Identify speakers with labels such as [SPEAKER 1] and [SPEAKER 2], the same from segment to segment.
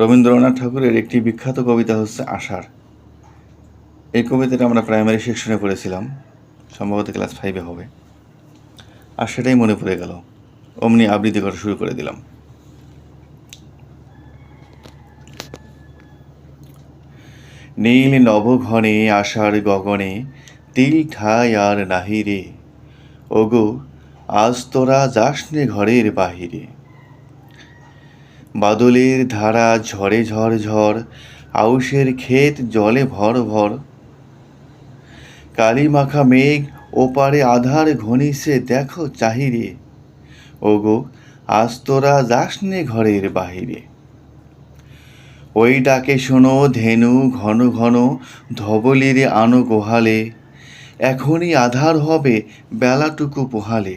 [SPEAKER 1] রবীন্দ্রনাথ ঠাকুরের একটি বিখ্যাত কবিতা হচ্ছে আষাঢ়। এই কবিতাটা আমরা প্রাইমারি সেকশনে পড়েছিলাম, সম্ভবত ক্লাস ফাইভে হবে। আর সেটাই মনে পড়ে গেল, অমনি আবৃত্তি করা শুরু করে দিলাম। নীল নবঘনে, আষাঢ় গগনে, তিল ঠাই আর নাহি রে ওগো, আজ তোরা যাসনে ঘরের বাহিরে। বাদলের ধারা ঝরে ঝড় ঝড় আউশের ক্ষেত জলে ভর ভর। কালি মাখা মেঘ ওপারে আধার ঘনিছে দেখো চাহিরে। ওগো, আজ তোরা যাসনে ঘরের বাহিরে। ওই ডাকে শোনো ধেনু ঘন ঘন ধবলিরে আনো গোহালে এখনই আধার হবে বেলাটুকু পোহালে।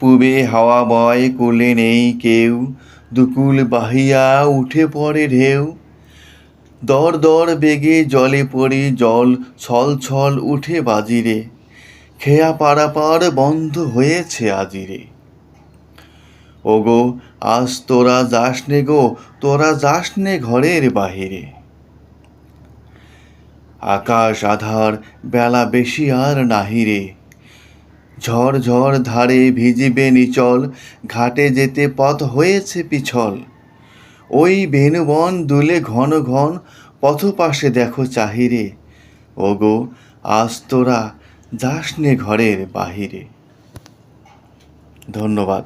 [SPEAKER 1] পূবে হাওয়া বয় কোলে নেই কেউ, দুকুল বাহিয়া উঠে পড়ে ঢেউ। দর দর বেগে জলে পড়ে জল, ছল ছল উঠে বাজিরে। খেয়া পারাপার বন্ধ হয়েছে আজিরে। ওগো, আজ তোরা যাস নে গো, তোরা যাস নে ঘরের বাহিরে। আকাশ আধার, বেলা বেশি আর নাহিরে। ঝড় ঝড় ধারে ভিজিবে নিচল, ঘাটে যেতে পথ হয়েছে পিছল। ওই বেনুবন দুলে ঘন ঘন পথ পাশে দেখো চাহিরে। ওগো, আজ তোরা যাসনে ঘরের বাহিরে। ধন্যবাদ।